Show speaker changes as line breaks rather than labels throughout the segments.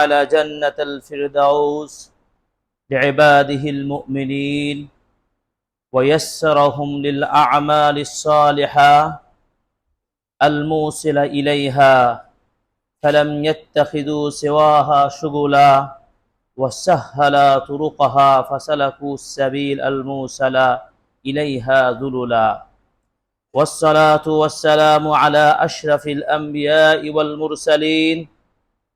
جعل جنة الفردوس لعباده المؤمنين ويسرهم للأعمال الصالحة الموصل إليها فلم يتخذوا سواها شغلا وسهل طرقها فسلكوا السبيل الموصل إليها ذللا والصلاة والسلام على أشرف الأنبياء والمرسلين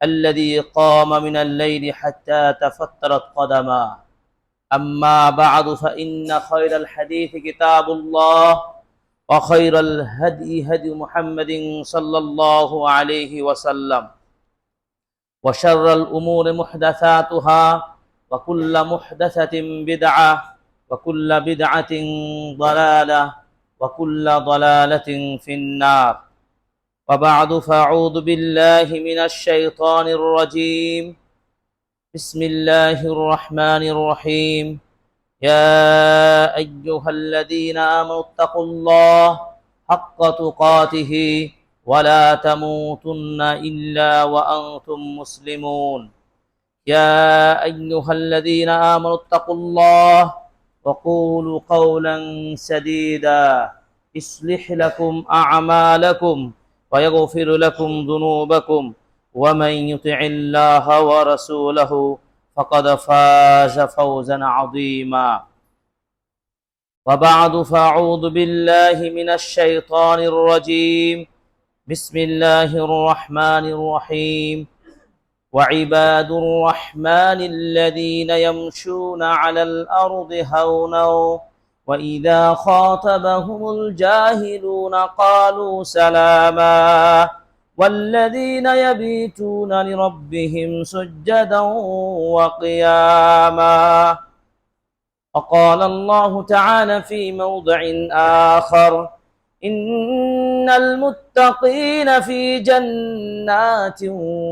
الذي قام من الليل حتى تفترت قدماه أما بعد فإن خير الحديث كتاب الله وخير الهدي هدي محمد صلى الله عليه وسلم وشر الأمور محدثاتها وكل محدثة بدعة وكل بدعة ضلالة وكل ضلالة في النار وبعد فأعوذ بالله من الشيطان الرجيم. بسم الله الرحمن الرحيم. يا أيها الذين آمنوا اتقوا الله حق تقاته ولا تموتن إلا وأنتم مسلمون. يا أيها الذين آمنوا اتقوا الله وقولوا قولا سديدا. يصلح لكم أعمالكم ويغفر لكم ذنوبكم ومن يطع الله ورسوله فقد فاز فوزا عظيما. وبعد فأعوذ بالله من الشيطان الرجيم. بسم الله الرحمن الرحيم. وعباد الرحمن الذين يمشون على الأرض هونا واذا خاطبهم الجاهلون قالوا سلاما والذين يبيتون لربهم سجدا وقياما وقال الله تعالى في موضع آخر إن المتقين في جنات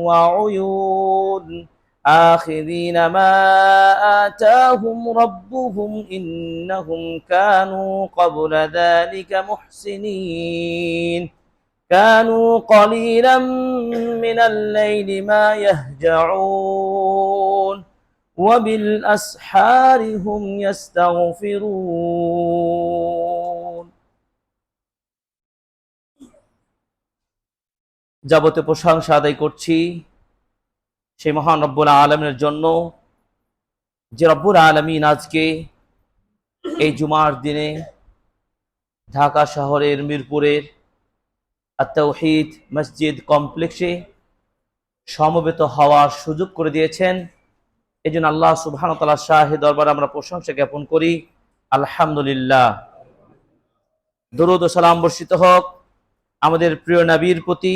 وعيون آخذين ما آتاهم ربهم إنهم كانوا قبل ذلك محسنين كانوا قليلا من الليل ما يهجعون وبالأسحار هم يستغفرون যাবতীয় প্রশংসা আদায় করছি সেই মহান রব্বুল আলমের জন্য যে রব্বুল আলমিন আজকে এই জুমার দিনে ঢাকা শহরের মিরপুরের আত্মাউহিদ মসজিদ কমপ্লেক্সে সমবেত হওয়ার সুযোগ করে দিয়েছেন। এই জন্য আল্লাহ সুবাহানতাল্লাহ শাহে দরবার আমরা প্রশংসা জ্ঞাপন করি। আলহামদুলিল্লাহ। দরুদ সালাম বর্ষিত হোক। আমাদের প্রিয় নবীর প্রতি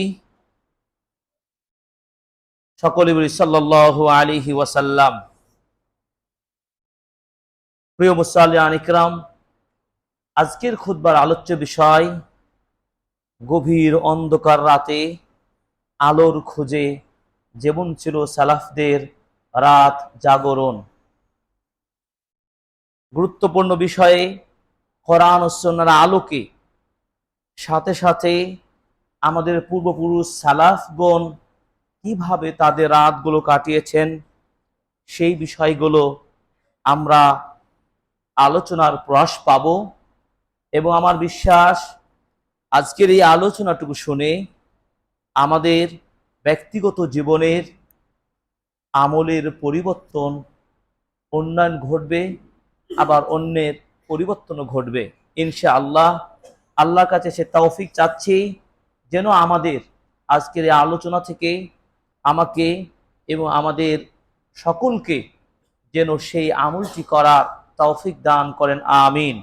সকলে বলি সাল্লাহ আলিহি ওয়াসাল্লাম। প্রিয় মুসাল্লি আনিকরাম আজকের খুদ্বার আলোচ্য বিষয়, গভীর অন্ধকার রাতে আলোর খোঁজে যেমন ছিল সালাফদের রাত জাগরণ। গুরুত্বপূর্ণ বিষয়ে কোরআন ও সন্ন্যার আলোকে সাথে সাথে আমাদের পূর্বপুরুষ সালাফগণ কীভাবে তাদের রাতগুলো কাটিয়েছেন? সেই বিষয়গুলো আমরা আলোচনার প্রয়াস পাব। এবং আমার বিশ্বাস, আজকের এই আলোচনাটুকু শুনে আমাদের ব্যক্তিগত জীবনের আমলের পরিবর্তন, উন্নয়ন ঘটবে, আবার অন্যের পরিবর্তনও ঘটবে। ইনশা আল্লাহ আল্লাহর কাছে সে তৌফিক চাচ্ছি যেন আমাদের আজকের এই আলোচনা থেকে আমাকে এবং আমাদের সকলকে যেন সেই আমলটি করার তৌফিক দান করেন, আমিন।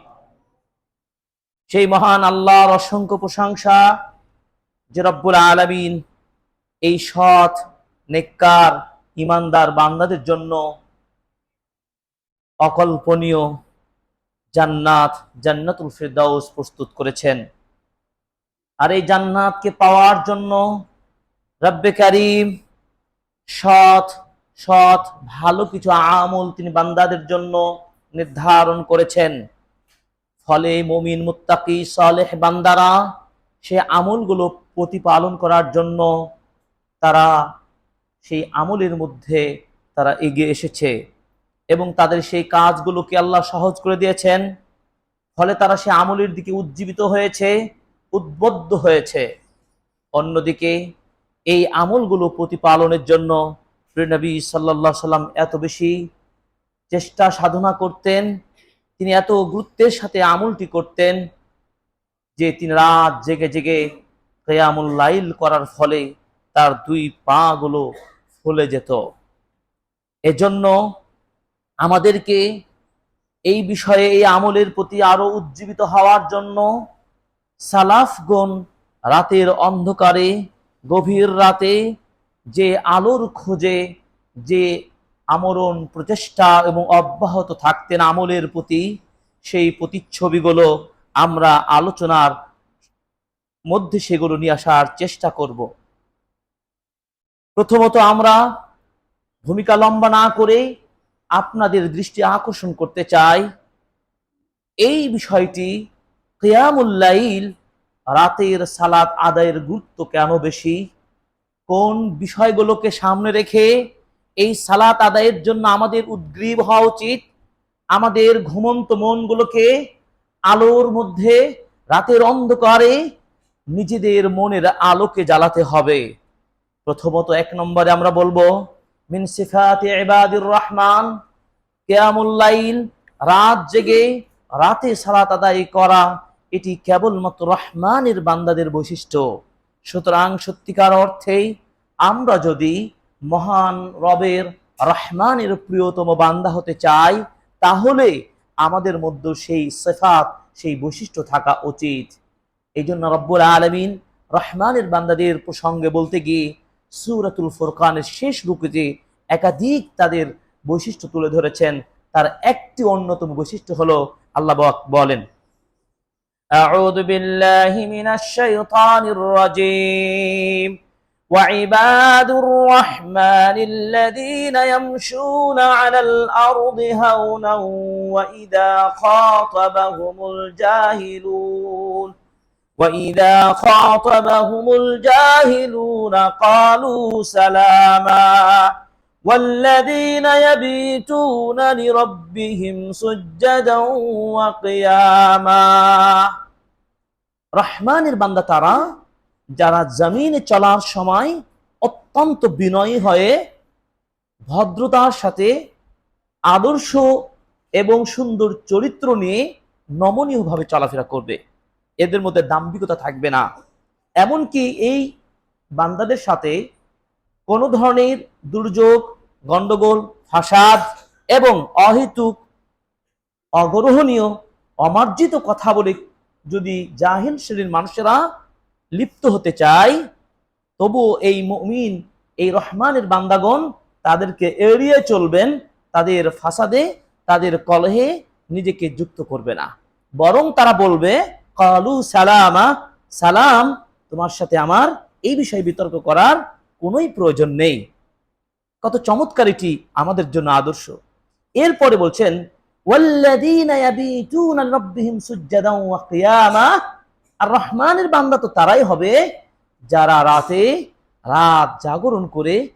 সেই মহান আল্লাহর অসংখ্য প্রশংসা যে রব্বুল আলমিন এই সৎ, নেককার ইমানদার বান্দাদের জন্য অকল্পনীয় জান্নাত, জান্নাতুল ফেরদাউস প্রস্তুত করেছেন। আর এই জান্নাতকে পাওয়ার জন্য রব্বে কারিম সৎ সৎ, ভালো কিছু আমল তিনি বান্দাদের জন্য নির্ধারণ করেছেন। ফলে মমিন, মুত্তাকি, সালেহ বান্দারা সে আমলগুলো প্রতিপালন করার জন্য তারা সেই আমলের মধ্যে তারা এগিয়ে এসেছে এবং তাদের সেই কাজগুলোকে আল্লাহ সহজ করে দিয়েছেন। ফলে তারা সে আমলের দিকে উজ্জীবিত হয়েছে, উদ্বুদ্ধ হয়েছে। অন্যদিকে এই আমলগুলো প্রতিপালনের জন্য নবী সাল্লাহ সাল্লাম এত বেশি চেষ্টা সাধনা করতেন, তিনি এত গুরুত্বের সাথে আমলটি করতেন যে তিনি রাত জেগে জেগে কেয়ামুল লাইল করার ফলে তার দুই পা গুলো ফুলে যেত। এজন্য আমাদেরকে এই বিষয়ে, এই আমলের প্রতি আরও উজ্জীবিত হওয়ার জন্য সালাফগণ রাতের অন্ধকারে গভীর রাতে যে আলোর খোঁজে যে আমরণ, প্রচেষ্টা এবং অব্যাহত থাকতেন আমলের প্রতি, সেই প্রতিচ্ছবিগুলো আমরা আলোচনার মধ্যে সেগুলো নিয়ে আসার চেষ্টা করব। প্রথমত আমরা ভূমিকা লম্বা না করে আপনাদের দৃষ্টি আকর্ষণ করতে চাই। এই বিষয়টি কেয়ামুল্লাইল রাতের সালাত আদায়ের গুরুত্ব কেন বেশি? কোন বিষয়গুলোকে সামনে রেখে এই সালাত আদায়ের জন্য আমাদের উদ্গ্রীব হওয়া উচিত? আমাদের ঘুমন্ত মনগুলোকে আলোর মধ্যে রাতের অন্ধকারে নিজেদের মনের আলোকে জ্বালাতে হবে। প্রথমত এক নম্বরে আমরা বলব, মিন সিফাতে ইবাদির রহমান কেয়ামুল্লাইল রাত জেগে রাতে সালাত আদায় করা। এটি কেবলমাত্র রহমানের বান্দাদের বৈশিষ্ট্য। সুতরাং সত্যিকার অর্থেই আমরা যদি মহান রবের রহমানের প্রিয়তম বান্দা হতে চাই, তাহলে আমাদের মধ্যে সেই সেফাত, সেই বৈশিষ্ট্য থাকা উচিত। এই জন্য রব্বুল আলমিন রহমানের বান্দাদের প্রসঙ্গে বলতে গিয়ে সুরাতুল ফুরকানের শেষ রুকুতে একাধিক তাদের বৈশিষ্ট্য তুলে ধরেছেন। তার একটি অন্যতম বৈশিষ্ট্য হলো, আল্লাহ বলেন أعوذ بالله من الشيطان الرجيم. وعباد الرحمن الذين يمشون على الأرض هونا وإذا خاطبهم الجاهلون وإذا خاطبهم الجاهلون قالوا سلاما. والذين يبيتون لربهم سجدا وقياما. রহমানের বান্দা তারা, যারা জমিনে চলার সময় অত্যন্ত বিনয়ী হয়ে ভদ্রতার সাথে আদর্শ এবং সুন্দর চরিত্র নিয়ে নমনীয়ভাবে চলাফেরা করবে। এদের মধ্যে দাম্ভিকতা থাকবে না। এমনকি এই বান্দাদের সাথে কোনো ধরনের দুর্যোগ, গন্ডগোল, ফাসাদ এবং অহেতুক, অগ্রহণীয়, অমার্জিত কথা বলে যদি জাহিল শ্রেণির মানুষেরা লিপ্ত হতে চায়, তবু এই মমিন, এই রহমানের বান্দাগণ তাদেরকে এড়িয়ে চলবেন, তাদের ফাসাদে, তাদের কলহে নিজেকে যুক্ত করবে না। বরং তারা বলবে, কালু সালামা, সালাম, তোমার সাথে আমার এই বিষয়ে বিতর্ক করার কোনোই প্রয়োজন নেই। কত চমৎকার এটি আমাদের জন্য আদর্শ। এরপরে বলছেন আর রহমানের বান্দা তো তারাই হবে যারা রাতে রাত জাগরণ করে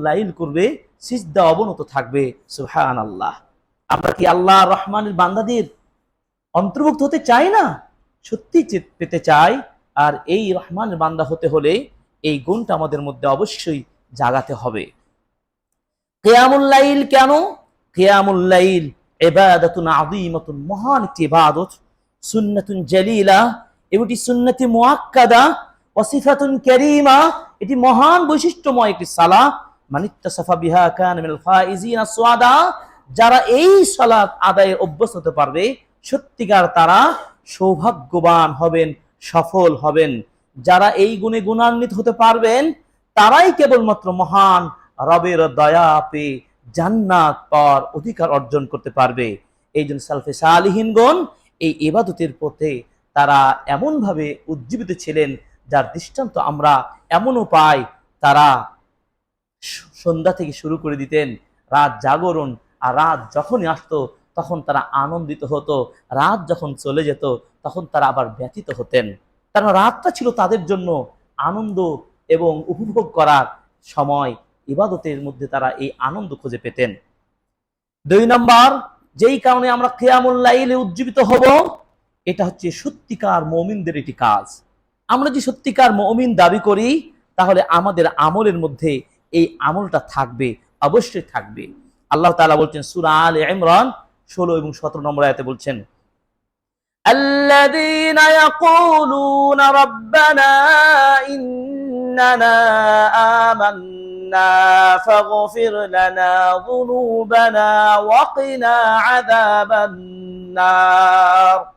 লাইল করবে, সিজদা অবনত থাকবে। সুবহানাল্লাহ। আমরা কি আল্লাহ রহমানের বান্দাদের অন্তর্ভুক্ত হতে চাই না? সত্যি পেতে চাই। আর এই রহমানের বান্দা হতে হলে এই গুণটা আমাদের মধ্যে অবশ্যই জাগাতে হবে। কেয়ামুল্লাইল কেন? কেয়ামুল্লাইল এবাদাতুন আযীমাতুন, মহান একটি ইবাদত। সুন্নাতুন জালিলা এটি সুন্নতি মুআক্কাদা ওয়াসিফাতুন কারীমা, এটি মহান বৈশিষ্ট্যময় একটি সালাহ মানিত্তাসাফা বিহা কান মিনাল ফাইজিনা সুআদা, যারা এই সালাত আদায়ে অভ্যস্ত হতে পারবে, সত্যিকার তারা সৌভাগ্যবান হবেন, সফল হবেন। যারা এই গুণে গুণান্বিত হতে পারবেন, তারাই কেবলমাত্র মহান রবের দয়া পেয়ে জান্নাত পাওয়ার অধিকার অর্জন করতে পারবে। এই জন্য সালফে সালিহীনগণ এই ইবাদতের পথে তারা এমনভাবে উজ্জীবিত ছিলেন, যার দৃষ্টান্ত আমরা এমনও পাই, তারা সন্ধ্যা থেকে শুরু করে দিতেন, রাত জাগরণ আর রাত যখনই আসতো, তখন তারা আনন্দিত হতো, রাত যখন চলে যেত, তখন তারা আবার ব্যথিত হতেন। কারণ রাতটা ছিল তাদের জন্য আনন্দ এবং উপভোগ করার সময়। ইবাদতের মধ্যে তারা এই আনন্দ খুঁজে পেতেন দুই নম্বর যেই কারণে আমরা কেয়ামুল্লাইলে উজ্জীবিত হব এটা হচ্ছে সত্যিকার মমিনদের একটি কাজ আমরা যে সত্যিকার মমিন দাবি করি তাহলে আমাদের আমলের মধ্যে এই আমলটা থাকবে অবশ্যই থাকবে আল্লাহ তাআলা বলছেন সূরা আলে ইমরান 16 এবং 17 নম্বর আয়াতে বলছেন الذين يقولون ربنا إننا آمنا فاغفر لنا ذنوبنا وقنا عذاب النار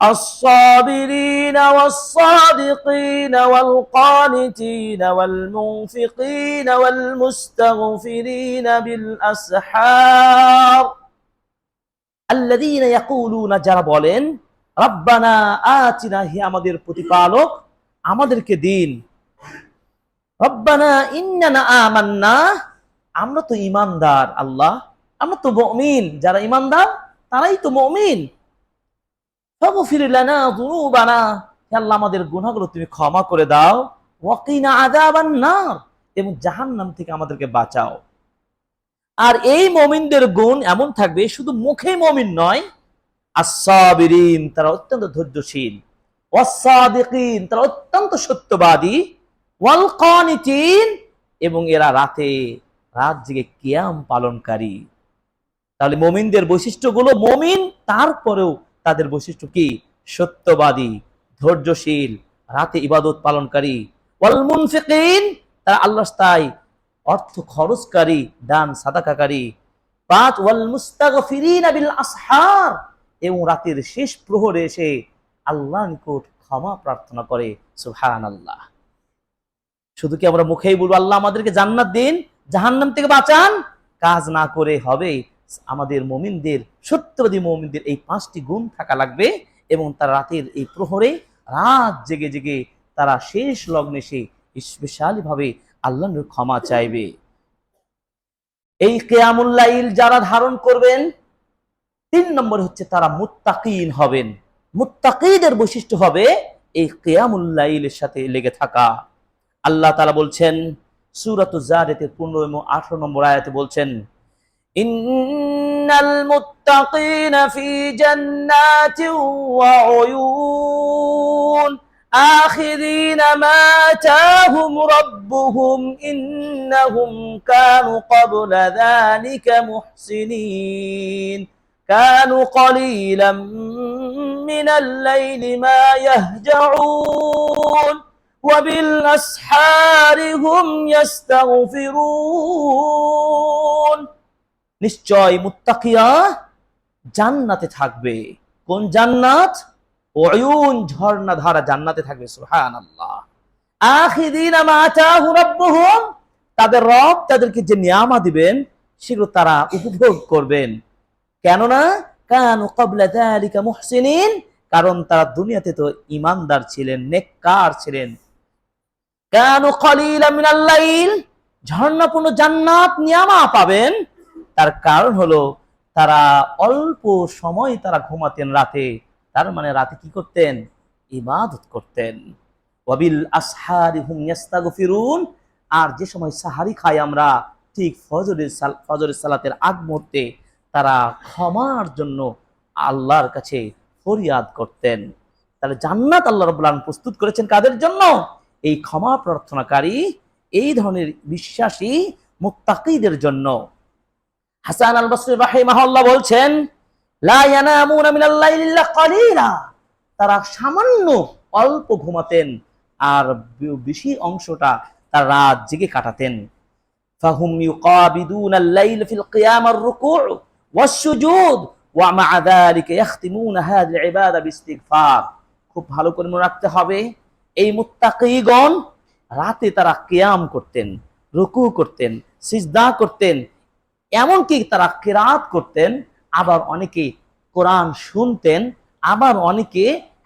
الصابرين والصادقين والقانتين والمنفقين والمستغفرين بالأسحار الذين يقولون যারা বলেন রব্বানা আতিনা হে আমাদের প্রতিপালক আমাদেরকে দিন রব্বানা ইন্নানা আমান্না। আমরা তো ইমানদার, আল্লাহ। আমরা তো মুমিন। যারা ইমানদার, তারাই তো মুমিন। আল্লাহ, আমাদের গুনাহগুলো তুমি ক্ষমা করে দাও। ওয়াকিনা আযাবান নার। এবং জাহান্নাম থেকে আমাদেরকে বাঁচাও। আর এই মমিনদের গুণ এমন থাকবে, শুধু মুখে মমিন নয় আসাবিরিন তারা অত্যন্ত ধৈর্যশীল। ওয়াসাদিকিন তারা অত্যন্ত সত্যবাদী। ওয়াল এবং এরা রাতে, রাত জেগে কিয়াম পালনকারী। তাহলে মমিনদের বৈশিষ্ট্যগুলো, মমিন তারপরেও তাদের বৈশিষ্ট্য কি? সত্যবাদী, ধৈর্যশীল, রাতে ইবাদত পালনকারী। ওয়াল মুনফিকিন, তারা আল্লাহ তাই অর্থ খরচকারী, দান সাদাকাকারী। পাঁচ, ওয়াল মুস্তাগফিরিনা বিল আসহার, এবং রাতের শেষ প্রহরে এসে আল্লাহ নিকট ক্ষমা প্রার্থনা করে, সুবহানাল্লাহ। শুধু কি আমরা মুখেই বলব, আল্লাহ আমাদেরকে জান্নাত দিন, জাহান্নাম থেকে বাঁচান? কাজ না করে হবে। আমাদের মমিনদের, সত্যবাদী মমিনদের এই পাঁচটি গুণ থাকা লাগবে এবং তার রাতের এই প্রহরে রাত জেগে জেগে তারা শেষ লগ্নে সে স্পেশালি ভাবে আল্লাহর ক্ষমা চাইবে। এই কেয়ামুল্লাইল যারা ধারণ করবেন, তিন নম্বর হচ্ছে তারা মুত্তাকিন হবেন। মুত্তাকিদের বৈশিষ্ট্য হবে এই কেয়ামুল্লাইলের সাথে লেগে থাকা। আল্লাহ তালা বলছেন সুরাত জারেতের পনেরো এবং আঠারো নম্বর আয়াতে বলছেন ইন্নাল মুত্তাকিনা ফি জান্নাতিন ওয়া উয়ুন آخذين ما آتاهم ربهم إنهم كانوا قبل ذلك محسنين كانوا قليلا من الليل ما يهجعون وبالأسحار هم يستغفرون নিশ্চয় মুত্তাকিয়া জান্নাতে থাকবে কোন জান্নাত ওয়ুন ঝর্ণা ধারা জান্নাতে থাকবে সুবহানাল্লাহ আখিদিনা মা আতাহু রাব্বুহুম তাদের রব তাদেরকে যে নিয়ামা দিবেন সেগুলো তারা উপভোগ করবেন কেননা কানু ক্বাবলা যালিকা মুহসিনিন কারণ তারা দুনিয়াতে তো ইমানদার ছিলেন নেককার ছিলেন ঝর্ণাপূর্ণ জান্নাত নিয়ামা পাবেন। তার কারণ হলো, তারা অল্প সময় তারা ঘুমাতেন রাতে। তার মানে রাতে কি করতেন? ইবাদত করতেন। ওয়াবিল আসহারি হুম ইয়াস্তাগফিরুন। আর যে সময় সাহারি খাই আমরা, ঠিক ফজরের ফজরের সালাতের আগ মুহূর্তে তারা ক্ষমার জন্য আল্লাহর কাছে ফরিয়াদ করতেন। তাহলে জান্নাত আল্লাহ রাব্বুল আলামিন প্রস্তুত করেছেন কাদের জন্য? এই ক্ষমা প্রার্থনাকারী এই ধরনের বিশ্বাসী মুক্তাকিদের জন্য। হাসান আল বসরি রাহিমাহুল্লাহ বলছেন তারা সামান্য অল্প ঘুমাতেন আর বেশি অংশটা তার রাত জেগে কাটাতেন। ফাহুম ইউকাবিদুনা আল-লাইল ফিল কিয়াম আর-রুকু' ওয়াস-সুজুদ ওয়া মা'a যালিকা ইয়াখতিমুনা হাযিহি ইবাদা খুব ভালো করে মনে রাখতে হবে এই মুত্তাকিগণ রাতে তারা কেয়াম করতেন, রুকু করতেন, সিজদা করতেন, এমনকি তারা কেরাত করতেন, আবার অনেকে কোরআন শুনতেন, আবার অনেকে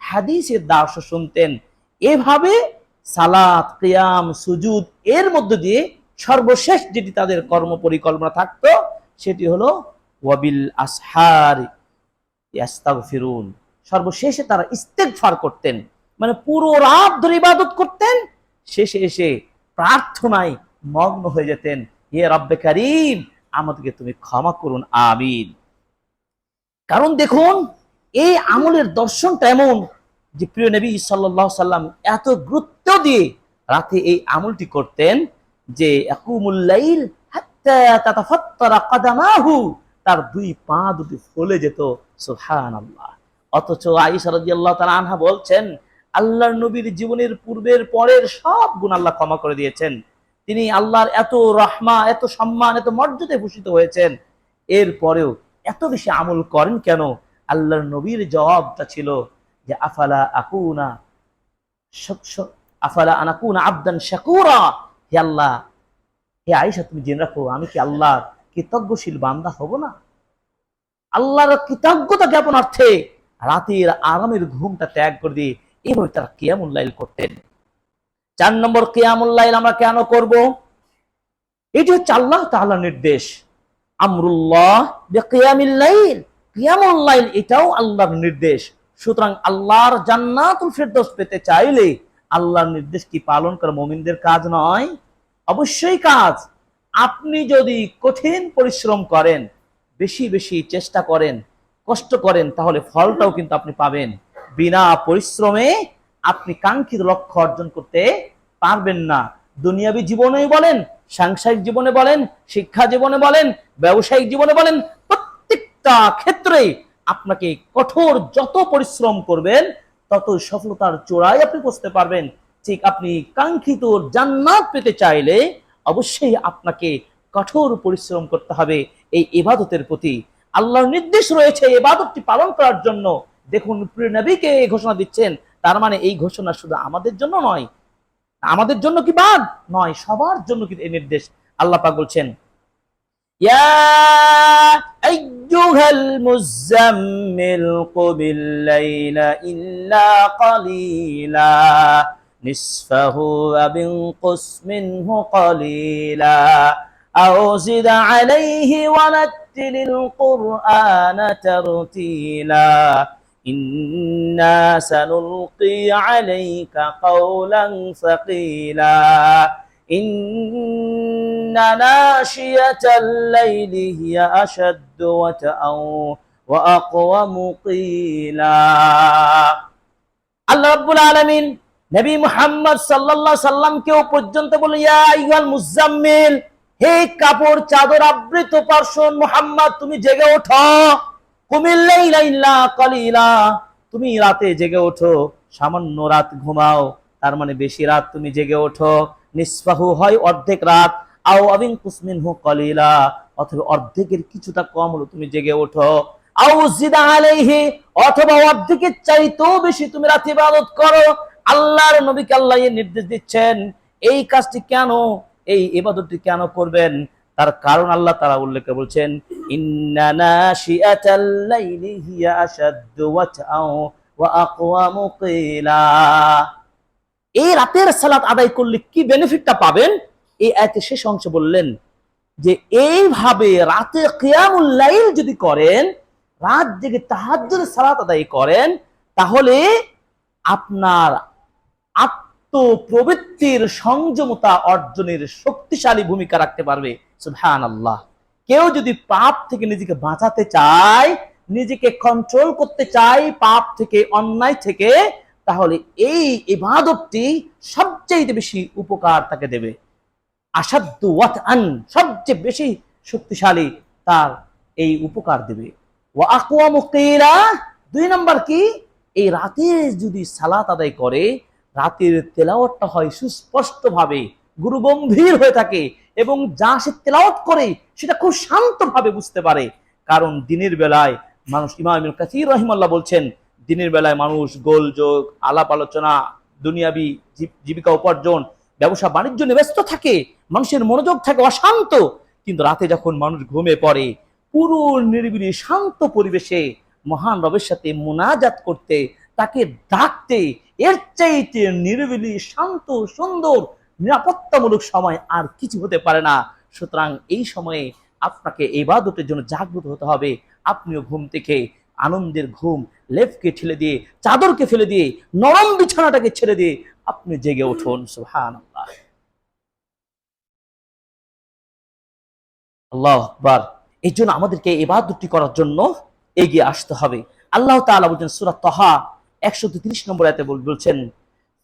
হাদিসের দাস শুনতেন। এভাবে সালাত, কেয়াম, সুজুদ এর মধ্য দিয়ে সর্বশেষ যেটি তাদের কর্ম পরিকল্পনা থাকতো, সেটি হলো ওয়াবিল আসহার, ইয়াস্তাগফিরুন। সর্বশেষে তারা ইস্তেগফার করতেন। মানে পুরো রাত ধরে ইবাদত করতেন, শেষে এসে প্রার্থনায় মগ্ন হয়ে যেতেন, হে রব্বে কারিম, আমাদেরকে তুমি ক্ষমা করুন, আমিন। কারণ দেখুন, এই আমলের দর্শনটা এমন যে প্রিয় নবী সাল্লাহ সাল্লাম এত গুরুত্ব দিয়ে রাতে এই আমলটি করতেন যে একুমুল্লাইল তার দুই পা দুটি ফলে যেত, সুবহানাল্লাহ। অথচ তাআলা আনহা বলছেন আল্লাহর নবীর জীবনের পূর্বের পরের সব গুণ আল্লাহ ক্ষমা করে দিয়েছেন। তিনি আল্লাহর এত রহমা, এত সম্মান, এত মর্যাদায় ভূষিত হয়েছেন। এর পরেও এত বেশি আমল করেন কেন? আল্লাহর নবীর জবাবটা ছিল যে, আফালা আকুনা আফালা আনাকুনা আবদান শাকুরা। হে আল্লাহ, হে আয়েশা, তুমি জেনে রাখো, আমি কি আল্লাহর কৃতজ্ঞশীল বান্দা হব না? আল্লাহর কৃতজ্ঞতা জ্ঞাপন অর্থে রাতের আরামের ঘুমটা ত্যাগ করে দিয়ে এভাবে তারা কেয়ামুল লাইল করতেন। চার নম্বর কেয়ামুল লাইল আমরা কেন করব? এটি হচ্ছে আল্লাহ তাআলার নির্দেশ। আমরুল্লাহ বিকিয়ামিল লাইল এটাও আল্লাহর নির্দেশ। সুতরাং আল্লাহর জান্নাতুল ফেরদৌস পেতে চাইলে আল্লাহর নির্দেশ কি পালন করা মুমিনদের কাজ নয়? অবশ্যই কাজ। আপনি যদি কঠিন পরিশ্রম করেন, বেশি বেশি চেষ্টা করেন, কষ্ট করেন, তাহলে ফলটাও কিন্তু আপনি পাবেন। বিনা পরিশ্রমে আপনি কাঙ্ক্ষিত লক্ষ্য অর্জন করতে পারবেন না। দুনিয়াবী জীবনে বলেন, সাংসারিক জীবনে বলেন, শিক্ষা জীবনে বলেন, ব্যবসায়িক জীবনে বলেন, প্রত্যেকটা ক্ষেত্রে আপনাকে কঠোর যত পরিশ্রম করবেন, তত সফলতার চূড়ায় আপনি পৌঁছতে পারবেন। ঠিক আপনি কাঙ্ক্ষিত জান্নাত পেতে চাইলে অবশ্যই আপনাকে কঠোর পরিশ্রম করতে হবে এই ইবাদতের প্রতি। আল্লাহর নির্দেশ রয়েছে এই ইবাদতটি পালন করার জন্য। দেখুন, প্রিয় নবীকে এই ঘোষণা দিচ্ছেন, তার মানে এই ঘোষণা শুধু আমাদের জন্য নয়, আমাদের জন্য কি বাদ? নয়, সবার জন্য কি এই নির্দেশ আল্লাহ পাক বলছেন ইল্লা কালিলা, নিসফাহু আও বিনকুস মিনহু কালিলা আও জিদ আলাইহি ওয়ারাত্তিলিল কুরআনা তারতিলা إنا سنلقي عليك قولا ثقيلا إن ناشية الليل هي أشد وتأ وأقوم قيلا আল্লাহ রাব্বুল আলামিন নবী মুহাম্মদ সাল্লাল্লাহু সাল্লামকেও পর্যন্ত বলে ইয়া আইয়ুহাল মুজাম্মিল হে কাপড় চাদর আবৃত পার্সন মুহাম্মদ তুমি জেগে ওঠো কুমিল্লাইলা ইল্লা কালিলা। তুমি রাতে জেগে ওঠো, সামান্য রাত ঘুমাও, তার মানে বেশি রাত তুমি জেগে ওঠো। নিসফাহু হয় অর্ধেক রাত, আও আবিন কুসমিনহু কলিলা। অথবা অর্ধেকের কিছুটা কম হলো তুমি জেগে ওঠো। অথবা অর্ধেকের চাইতেও বেশি তুমি রাতে ইবাদত করো। আল্লাহর নির্দেশ দিচ্ছেন, এই কাজটি কেন, এই ইবাদতটি কেন করবেন? তার কারণ আল্লাহ তারা উল্লেখ বলছেন এই রাতের সালাত আদায় করলে কি বেনিফিটটা পাবেন? এই আয়াতে শেষ অংশ বললেন যে, এইভাবে রাতে কিয়ামুল লাইল যদি করেন, রাত জেগে তাহাজ্জুদ সালাত আদায় করেন, তাহলে আপনার আত্মপ্রবৃত্তির সংযমতা অর্জনের শক্তিশালী ভূমিকা রাখতে পারবে। সুবহান আল্লাহ কেউ যদি পাপ থেকে নিজেকে বাঁচাতে চায়, নিজেকে কন্ট্রোল করতে চায়, পাপ থেকে, অন্যায় থেকে, তাহলে এই ইবাদতটি সবচেয়ে বেশি উপকার তাকে দেবে। আসাধ্য আন সবচেয়ে বেশি শক্তিশালী তার এই উপকার দেবে। ও আকুয়া মুক্তিরা দুই নম্বর কি? এই রাতে যদি সালাত আদায় করে রাতের তেলাওয়াতটা হয় সুস্পষ্ট ভাবে গুরু গম্ভীর হয়ে থাকে এবং যা সে তেলাওয়াত করে সেটা খুব শান্ত ভাবে বুঝতে পারে। কারণ দিনের বেলায় মানুষ ইমাম কাসির রহিমাল্লাহ বলছেন, দিনের বেলায় মানুষ গোলযোগ, আলাপ আলোচনা, দুনিয়াবি জীবিকা উপার্জন, ব্যবসা বাণিজ্য নিয়ে ব্যস্ত থাকে, মানুষের মনোযোগ থাকে অশান্ত। কিন্তু রাতে যখন মানুষ ঘুমে পড়ে, পুরো নিরিবিলি শান্ত পরিবেশে মহান রবের সাথে মোনাজাত করতে, তাকে ডাকতে এর চাইতে নিরিবিলি, শান্ত, সুন্দর, নিরাপত্তামূলক সময় আর কিছু হতে পারে না। সুতরাং এই সময়ে আপনাকে ইবাদতের জন্য জাগ্রত হতে হবে। আপনিও ঘুম থেকে আনন্দের ঘুম লেফকে ঠেলে দিয়ে, চাদরকে ফেলে দিয়ে, নরম বিছানাটাকে ছেড়ে দিয়ে আপনি জেগে উঠুন। সুবহানাল্লাহ। আল্লাহ আকবার। এই জন্য আমাদেরকে ইবাদতটি করার জন্য এগিয়ে আসতে হবে। আল্লাহ তাআলা বলছেন, সূরা তাহা 133 নম্বর আয়াতে বল- বলছেন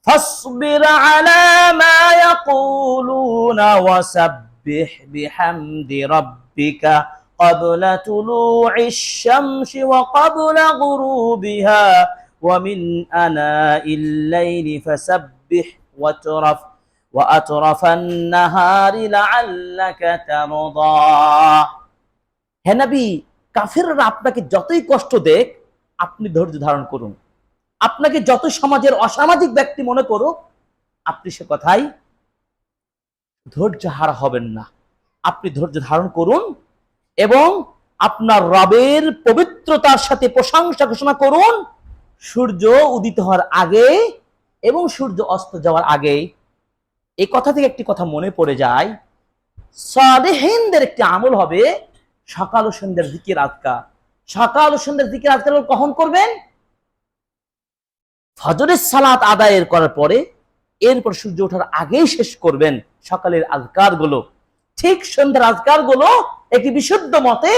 ফাসবির আলা মা ইয়াকুলুনা ওয়াসাব্বিহ বিহামদি রাব্বিকা قبل طلوع الشمس وقبل غروبها ومن أناء الليل فسبح واترف وأطرف النهار لعلك ترضى হে নবী কাফেররা আপনাকে যতই কষ্ট দেখ আপনি ধৈর্য ধারণ করুন আপনাকে যত সমাজের অসামাজিক ব্যক্তি মনে করুক, আপনি সে কথাই ধৈর্য হারা হবেন না। আপনি ধৈর্য ধারণ করুন এবং আপনার রবের পবিত্রতার সাথে প্রশংসা ঘোষণা করুন, সূর্য উদিত হওয়ার আগে এবং সূর্য অস্ত যাওয়ার আগে। এই কথা থেকে একটি কথা মনে পড়ে যায়, সালেহিনদের একটি আমল হবে সকাল ও সন্ধ্যার দিকের আজকা। সকাল ও সন্ধ্যার দিকের আজকাল কখন করবেন? ফজরের সালাত আদায়ের করার পরে এরপর সূর্য ওঠার আগেই শেষ করবেন সকালের আজকারগুলো ঠিক সন্ধ্যার আজকারগুলো একটি বিশুদ্ধ মতে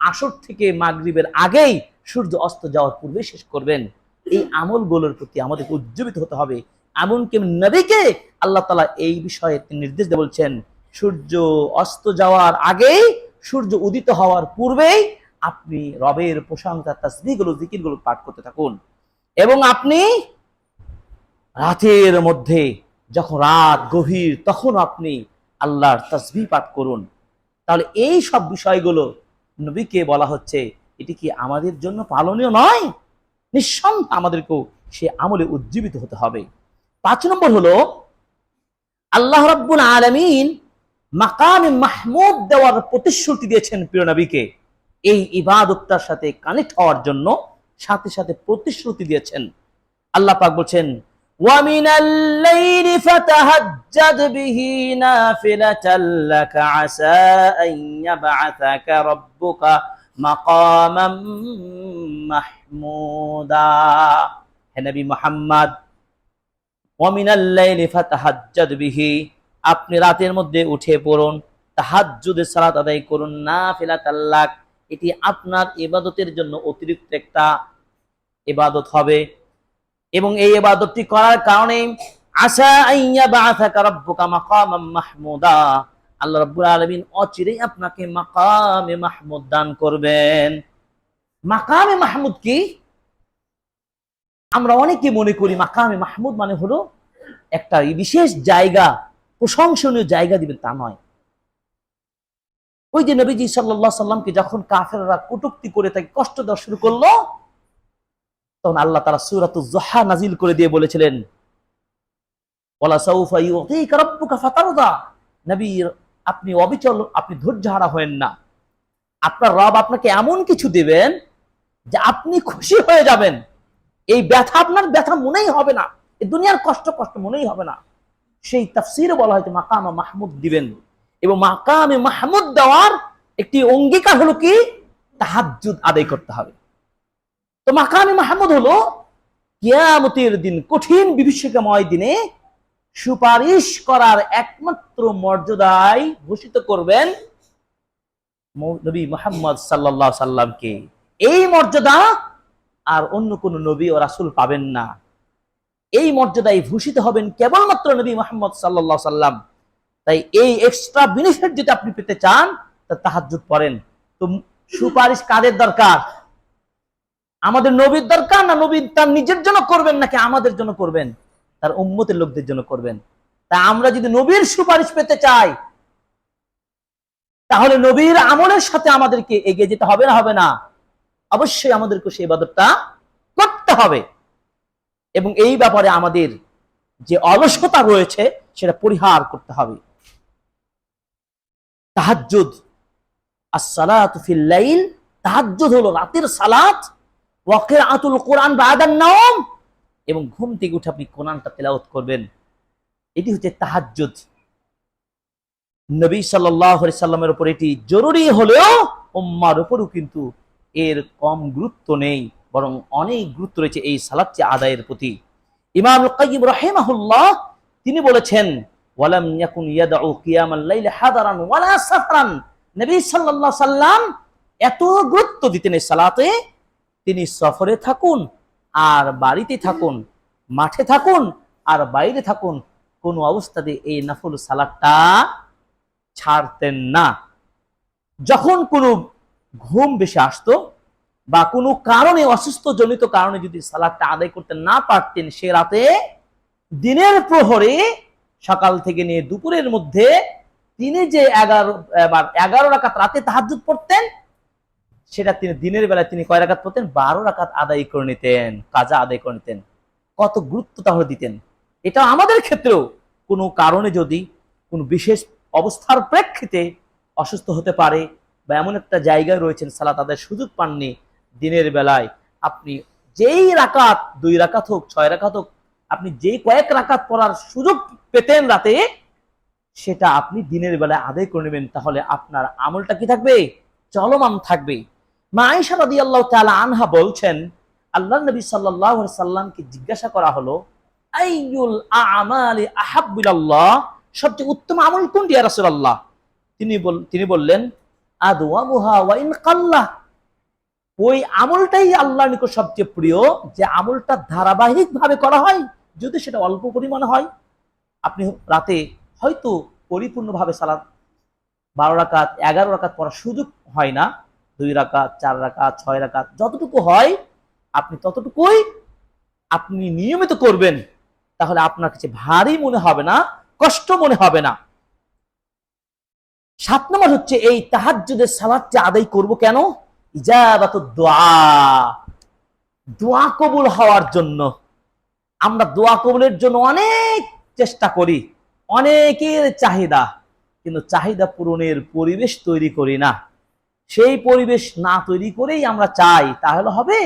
আসর থেকে মাগরিবের আগেই সূর্য অস্ত যাওয়ার পূর্বে শেষ করবেন। এই আমলগুলোর প্রতি আমাদের উজ্জীবিত হতে হবে। এমনকি নবীকে আল্লাহ তালা এই বিষয়ে নির্দেশ দিয়ে বলছেন, সূর্য অস্ত যাওয়ার আগেই সূর্য উদিত হওয়ার পূর্বেই আপনি রবের প্রশংসা, তাসবিহগুলো, জিকিরগুলো পাঠ করতে থাকুন। এবং আপনি রাতের মধ্যে যখন রাত গভীর, তখন আপনি আল্লাহর তসবিহ পাঠ করুন। তাহলে এই সব বিষয়গুলো নবীকে বলা হচ্ছে, এটি কি আমাদের জন্য পালনীয় নয়? নিঃসন্দেহে আমাদেরকেও সে আমলে উজ্জীবিত হতে হবে। পাঁচ নম্বর হলো, আল্লাহ রাব্বুল আলামিন মাকামে মাহমুদ দেওয়ার প্রতিশ্রুতি দিয়েছেন প্রিয় নবীকে। এই ইবাদতটার সাথে কানেক্ট হওয়ার জন্য সাথে সাথে প্রতিশ্রুতি দিয়েছেন আল্লাহ পাক বলছেন وَمِنَ اللَّيْلِ فَتَهَجَّدْ بِهِ نَافِلَةً لَكَ عَسَىٰ أَن يَبْعَثَكَ رَبُّكَ مَقَامًا মাহমুদা হে নবী মুহাম্মদ ওয়ামিনাল লাইলি ফাতাহাজ্জাদ বিহি আপনি রাতের মধ্যে উঠে পড়ুন তাহাজ্জুদের সালাত আদায় করুন না ফিলাতাল্লাক এটি আপনার ইবাদতের জন্য অতিরিক্ত একটা ইবাদত হবে। এবং এই ইবাদতটি করার কারণে আশা আইয়া মাকামাম মাহমুদা। আল্লাহ রাব্বুল আলামিন অচিরেই আপনাকে মাকামে মাহমুদ দান করবেন। মাকামে মাহমুদ কি? আমরা অনেকে মনে করি মাকামে মাহমুদ মানে হলো একটা বিশেষ জায়গা, প্রশংসনীয় জায়গা দিবেন, তা নয়। ওই যে নবীজি সাল্লাহ সাল্লামকে যখন কাফেররা কটুক্তি করে তাকে কষ্ট দেওয়া শুরু করল তখন আল্লাহ তারা সুরাত জহা নাজিল করে দিয়ে বলেছিলেন আপনি অবিচল, আপনি ধৈর্য হারা হয়েন না। আপনার রব আপনাকে এমন কিছু দিবেন যে আপনি খুশি হয়ে যাবেন। এই ব্যথা আপনার ব্যথা মনেই হবে না। এই দুনিয়ার কষ্ট কষ্ট মনেই হবে না। সেই তাফসিরে বলা হয়তো মাকামা মাহমুদ দিবেন। এবং মাকামে মাহমুদ দেওয়ার একটি অঙ্গীকার হলো কি? তাহাজ্জুদ আদায় করতে হবে। তো মাকামে মাহমুদ হলো কিয়ামতের দিন কঠিন বিভীষিকাময় দিনে সুপারিশ করার একমাত্র মর্যাদায় ঘোষিত করবেন নবী মোহাম্মদ সাল্লাহ সাল্লামকে। এই মর্যাদা আর অন্য কোন নবী ও রাসুল পাবেন না। এই মর্যাদায় ভূষিত হবেন কেবলমাত্র নবী মোহাম্মদ সাল্লাহ সাল্লাম। তাই এই এক্সট্রা বেনিফিট যদি আপনি পেতে চান, তা তাহাজ্জুদ পড়েন। তো সুপারিশ কাদের দরকার? আমাদের নবীর দরকার না নবী তার নিজের জন্য করবেন নাকি আমাদের জন্য করবেন? তার উম্মতের লোকদের জন্য করবেন। তা আমরা যদি নবীর সুপারিশ পেতে চাই, তাহলে নবীর আমলের সাথে আমাদেরকে এগিয়ে যেতে হবে না হবে না? অবশ্যই আমাদেরকে সেই ইবাদতটা করতে হবে। এবং এই ব্যাপারে আমাদের যে অলসতা রয়েছে, সেটা পরিহার করতে হবে। তাহাজ্জুদ as-salatu fil লাইল, তাহাজ্জুদ হলো রাতের সালাত ওয়াকির আতুল কোরআন নাওম। এবং ঘুম থেকে উঠে আপনি কোরআনটা তেলাওয়াত করবেন। এটি হচ্ছে নবী আলাইহি সাল্লামের উপর এটি জরুরি হলেও উম্মার উপরও কিন্তু এর কম গুরুত্ব নেই, বরং অনেক গুরুত্ব রয়েছে এই আদায়ের প্রতি। ইমাম তিনি বলেছেন নবী সাল্লাম এত গুরুত্ব দিতেন এই সালাতে তিনি সফরে থাকুন, আর বাড়িতে থাকুন, মাঠে থাকুন, আর বাইরে থাকুন, কোন অবস্থাতে এই নাফল সালাদটা ছাড়তেন না। যখন কোনো ঘুম বেশি আসতো বা কোনো কারণে অসুস্থ জনিত কারণে যদি সালাদটা আদায় করতে না পারতেন, সে রাতে দিনের প্রহরে সকাল থেকে নিয়ে দুপুরের মধ্যে তিনি যে এগারো এগারো রাকাত রাতে তাহাজ্জুদ পড়তেন সেটা তিনি দিনের বেলায় তিনি কয় রাকাত পড়তেন? বারো রাকাত আদায় করে নিতেন, কাজা আদায় করে নিতেন। কত গুরুত্ব তাহলে দিতেন। এটা আমাদের ক্ষেত্রেও কোনো কারণে যদি কোনো বিশেষ অবস্থার প্রেক্ষিতে অসুস্থ হতে পারে বা এমন একটা জায়গায় রয়েছেন, সালাত আদায় সুযোগ পাননি, দিনের বেলায় আপনি যেই রাকাত, দুই রাকাত হোক, ছয় রাকাত হোক, আপনি যেই কয়েক রাকাত পড়ার সুযোগ পেতেন রাতে, সেটা আপনি দিনের বেলায় আদায় করে নেবেন, তাহলে আপনার আমলটা কি থাকবে? চলমান থাকবে। মা আয়েশা রাদিয়াল্লাহু তাআলা আনহা বলছেন আল্লাহ নবী আলাইহি সাল্লামকে জিজ্ঞাসা করা হলো সবচেয়ে উত্তম আমল কোনটি, ইয়া রাসূলুল্লাহ? তিনি তিনি বললেন, আদওয়ামুহা ওয়া ইন কাল্লা ওই আমলটাই আল্লাহর নিকট সবচেয়ে প্রিয়, যে আমলটা ধারাবাহিক ভাবে করা হয়, যদি সেটা অল্প পরিমাণে হয়। আপনি রাতে হয়তো পরিপূর্ণভাবে সালাদ বারো রাকাত, এগারো রাকাত পড়ার সুযোগ হয় না দুই রাকাত, চার রাকাত, ছয় রাকাত, যতটুকু হয় আপনি ততটুকুই আপনি নিয়মিত করবেন। তাহলে আপনার কাছে ভারী মনে হবে না, কষ্ট মনে হবে না। সাত নম্বর হচ্ছে এই তাহাজ্জুদের সালাদটা আদায় করব কেন? ইজাবাত দোয়া দোয়া কবুল হওয়ার জন্য। আমরা দোয়া কবুলের জন্য অনেক চেষ্টা করি, অনেকের চাহিদা, কিন্তু চাহিদা পূরণের পরিবেশ তৈরি করি না। সেই পরিবেশ না তৈরি করেই আমরা চাই, তাহলে হবে?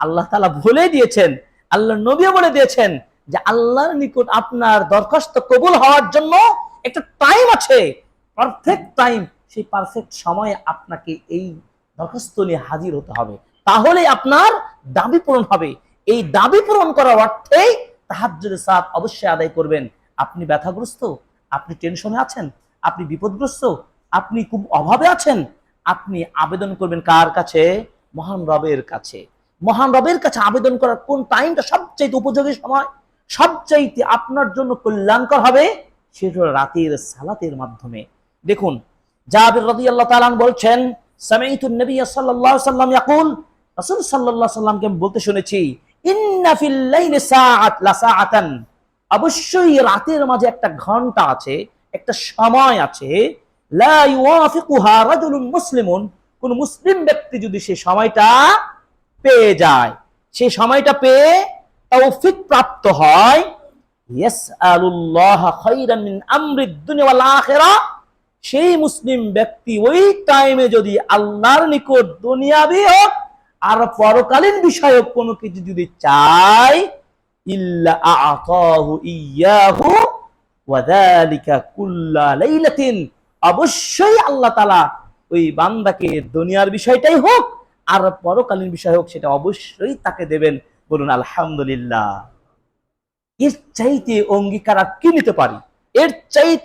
আল্লাহ তালা বলে দিয়েছেন আল্লাহ নবীও বলে দিয়েছেন যে আল্লাহর নিকট আপনার দরখাস্ত কবুল হওয়ার জন্য একটা টাইম আছে পারফেক্ট টাইম সেই পারফেক্ট সময়ে আপনাকে এই দরখাস্ত নিয়ে হাজির হতে হবে। তাহলে আপনার দাবি পূরণ হবে। এই দাবি পূরণ করার অর্থেই তাহাজ্জুদের সাথ অবশ্যই আদায় করবেন। আপনি ব্যথাগ্রস্ত, আপনি টেনশনে আছেন, আপনি বিপদগ্রস্ত, আপনি খুব অভাবে আছেন আপনি আবেদন করবেন কার কাছে? মহান রবের কাছে। মহান রবের কাছে আবেদন করার কোন টাইমটা সবচাইতে উপযোগী সময়? সবচাইতে আপনার জন্য কল্যাণকর হবে সেটা রাতের সালাতের মাধ্যমে। দেখুন, জাবির রাদিয়াল্লাহু তাআলা বলছেন সামাইতুন নবী সাল্লাল্লাহু সাল্লাম ইয়াকুল রাসূল সাল্লাল্লাহু সাল্লামকে বলতে শুনেছি, ইন্না ফিল লাইলি সাআত লা সাআতান অবশ্যই রাতের মাঝে একটা ঘণ্টা আছে, একটা সময় আছে মুসলিমুন। কোন মুসলিম ব্যক্তি যদি সেই সময়টা পেয়ে যায় সেই সময়টা পেয়ে তৌফিক প্রাপ্ত হয় সেই মুসলিম ব্যক্তি ওই টাইমে যদি আল্লাহর নিকট দুনিয়াবি হোক, আর পরকালীন বিষয়ক কোনো কিছু যদি চায়, ইল্লা ইয়াহু ওয়া যালিকা কুল্লা লাইলাতিন। অবশ্যই আল্লাহ তালা ওই বান্দাকে দুনিয়ার বিষয়টাই হোক আর পরকালীন বিষয় হোক সেটা অবশ্যই তাকে দেবেন। বলুন, আলহামদুলিল্লাহ। এর চাইতে অঙ্গীকার আর কি নিতে পারি? এর চাইতে